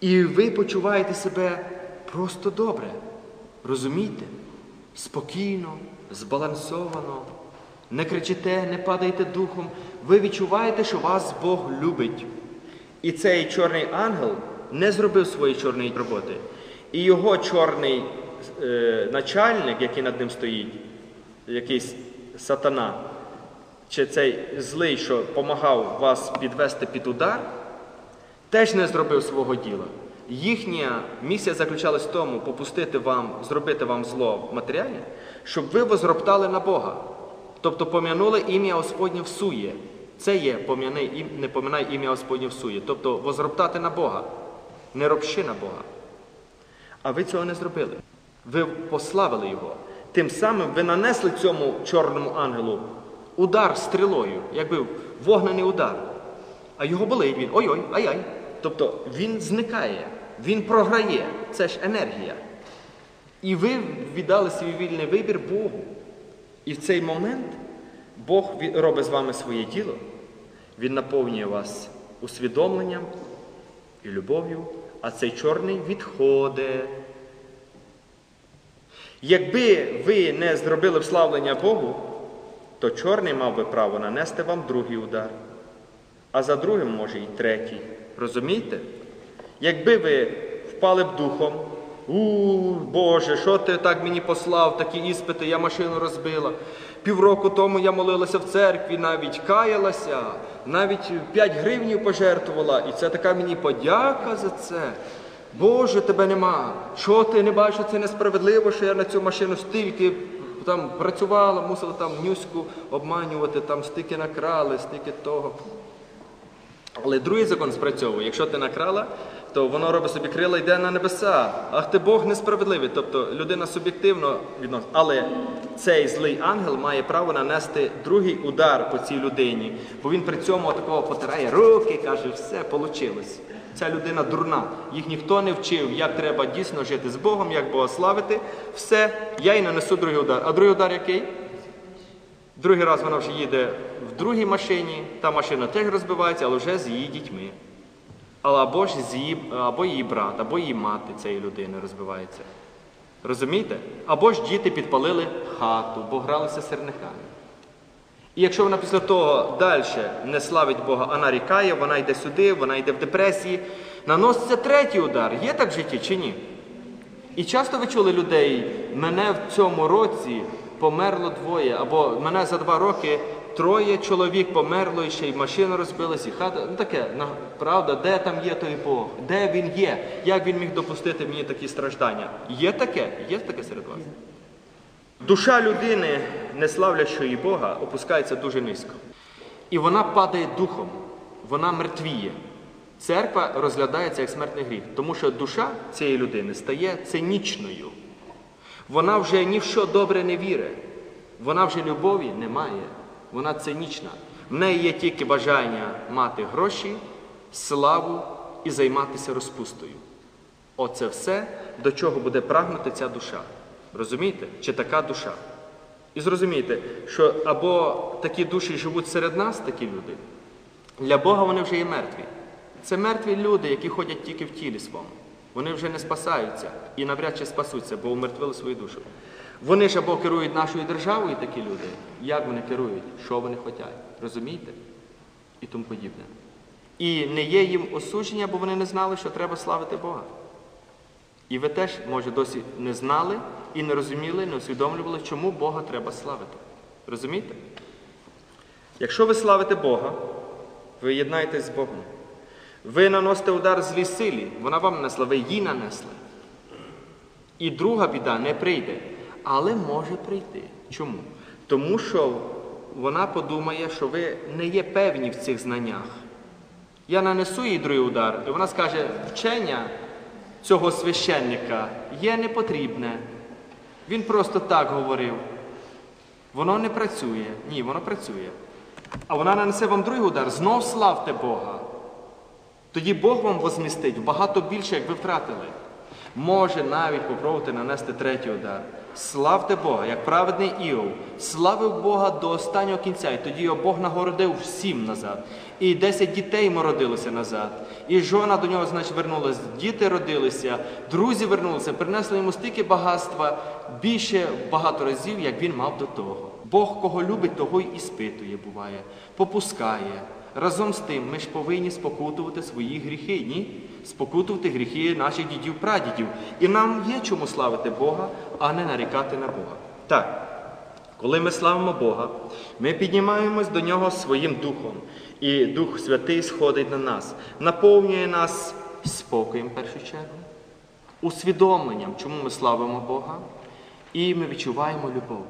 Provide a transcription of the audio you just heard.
І ви почуваєте себе просто добре. Розумієте? Спокійно, збалансовано, не кричите, не падаєте духом. Ви відчуваєте, що вас Бог любить. І цей чорний ангел не зробив своєї чорної роботи. І його чорний е, начальник, який над ним стоїть, якийсь сатана, чи цей злий, що допомагав вас підвести під удар, теж не зробив свого діла. Їхня місія заключалась в тому, попустити вам, зробити вам зло в матеріалі, щоб ви возроптали на Бога. Тобто пом'янули ім'я Господнє всує. Це є пом'яни, не поминай ім'я Господнє всує. Тобто возроптати на Бога, не ропши на Бога. А ви цього не зробили. Ви пославили його. Тим самим ви нанесли цьому чорному ангелу удар стрілою, якби вогнений удар. А його болить він. Ой-ой, ай-ай. Тобто він зникає, він програє. Це ж енергія. І ви віддали свій вільний вибір Богу. І в цей момент Бог робить з вами своє діло. Він наповнює вас усвідомленням і любов'ю, а цей чорний відходить. Якби ви не зробили вславлення Богу, то чорний мав би право нанести вам другий удар, а за другим може і третій. Розумієте? Якби ви впали б духом, у Боже, що ти так мені послав, такі іспити, я машину розбила. Півроку тому я молилася в церкві, навіть каялася, навіть 5 гривнів пожертвувала, і це така мені подяка за це. Боже, тебе нема. Що ти не бачиш, це несправедливо, що я на цю машину стільки там працювала, мусила там нюську обманювати, там стільки накрали, стільки того. Але другий закон спрацьовує. Якщо ти накрала, то воно робить собі крила, йде на небеса. Ах ти Бог несправедливий. Тобто людина суб'єктивно відносить. Але цей злий ангел має право нанести другий удар по цій людині, бо він при цьому такого потирає руки, каже, все вийшло. Ця людина дурна. Їх ніхто не вчив, як треба дійсно жити з Богом, як Бога славити. Все, я й нанесу другий удар. А другий удар який? Другий раз вона вже їде в другій машині, та машина теж розбивається, але вже з її дітьми. Але або ж з її, або її брат, або її мати цієї людини розбивається. Розумієте? Або ж діти підпалили хату, бо гралися сирниками. І якщо вона після того далі не славить Бога, а нарікає, вона йде сюди, вона йде в депресії, наноситься третій удар. Є так в житті чи ні? І часто ви чули людей, мене в цьому році померло двоє, або мене за два роки троє чоловік померло, і ще й машина розбилась, і хата. Ну таке, правда, де там є той Бог? Де він є? Як він міг допустити мені такі страждання? Є таке? Є таке серед вас? Душа людини, не славлячої Бога, опускається дуже низько. І вона падає духом, вона мертвіє. Церква розглядається як смертний гріх, тому що душа цієї людини стає цинічною. Вона вже ні в що добре не вірить. Вона вже любові не має. Вона цинічна. В неї є тільки бажання мати гроші, славу і займатися розпустою. Оце все, до чого буде прагнути ця душа. Розумієте? Чи така душа? І зрозумійте, що або такі душі живуть серед нас, такі люди, для Бога вони вже є мертві. Це мертві люди, які ходять тільки в тілі своєму. Вони вже не спасаються і навряд чи спасуться, бо умертвили свою душу. Вони ж або керують нашою державою, такі люди. Як вони керують? Що вони хочуть? Розумієте? І тому подібне. І не є їм осудження, бо вони не знали, що треба славити Бога. І ви теж, може, досі не знали і не розуміли, не усвідомлювали, чому Бога треба славити. Розумієте? Якщо ви славите Бога, ви єднаєтесь з Богом. Ви наносите удар злій силі, вона вам нанесла, ви їй нанесли. І друга біда не прийде, але може прийти. Чому? Тому що вона подумає, що ви не є певні в цих знаннях. Я нанесу їй другий удар, і вона скаже, вчення цього священника є непотрібне. Він просто так говорив. Воно не працює. Ні, воно працює. А вона нанесе вам другий удар, знов славте Бога. Тоді Бог вам возмістить багато більше, як ви втратили. Може навіть попробувати нанести третій удар. Славте Бога, як праведний Іов, славив Бога до останнього кінця, і тоді його Бог нагородив всім назад. І 10 дітей йому родилося назад. І жона до нього, значить, вернулася, діти родилися, друзі вернулися, принесли йому стільки багатства більше багато разів, як він мав до того. Бог кого любить, того й іспитує, буває, попускає. Разом з тим, ми ж повинні спокутувати свої гріхи, ні? Спокутувати гріхи наших дідів, прадідів. І нам є чому славити Бога, а не нарікати на Бога. Так, коли ми славимо Бога, ми піднімаємось до Нього своїм духом, і Дух Святий сходить на нас, наповнює нас спокоєм першу чергу, усвідомленням, чому ми славимо Бога, і ми відчуваємо любов.